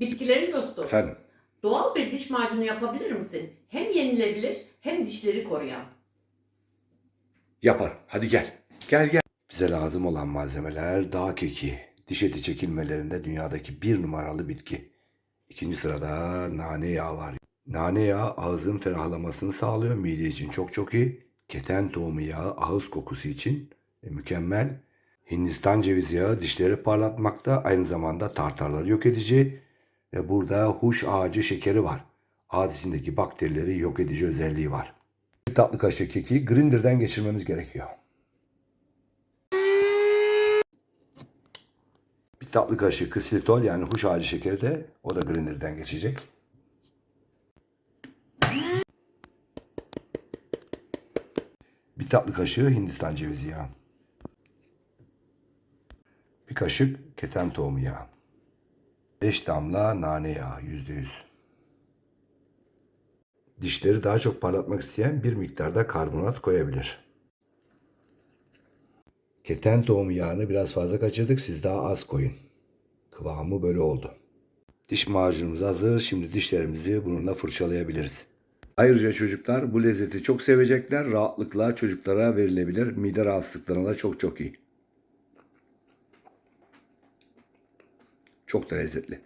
Bitkilerin dostu. Efendim, Doğal bir diş macunu yapabilir misin? Hem yenilebilir hem dişleri koruyan. yapar. Hadi gel. Gel gel. Bize lazım olan malzemeler dağ keki. Diş eti çekilmelerinde dünyadaki bir numaralı bitki. İkinci sırada nane yağı var. Nane yağı ağzın ferahlamasını sağlıyor. Mide için çok çok iyi. Keten tohumu yağı ağız kokusu için e, mükemmel. Hindistan cevizi yağı dişleri parlatmakta. Aynı zamanda tartarları yok edici. Ve burada huş ağacı şekeri var. Ağız içindeki bakterileri yok edici özelliği var. Bir tatlı kaşık keki grinderden geçirmemiz gerekiyor. Bir tatlı kaşığı kısitol yani huş ağacı şekeri de o da grinderden geçecek. Bir tatlı kaşığı Hindistan cevizi yağı. Bir kaşık keten tohumu yağı. 5 damla nane yağı yüzde yüz. Dişleri daha çok parlatmak isteyen bir miktarda karbonat koyabilir. Keten tohumu yağını biraz fazla kaçırdık. Siz daha az koyun. Kıvamı böyle oldu. Diş macunumuz hazır. Şimdi dişlerimizi bununla fırçalayabiliriz. Ayrıca çocuklar bu lezzeti çok sevecekler. Rahatlıkla çocuklara verilebilir. Mide rahatsızlıklarına da çok çok iyi. Çok da lezzetli.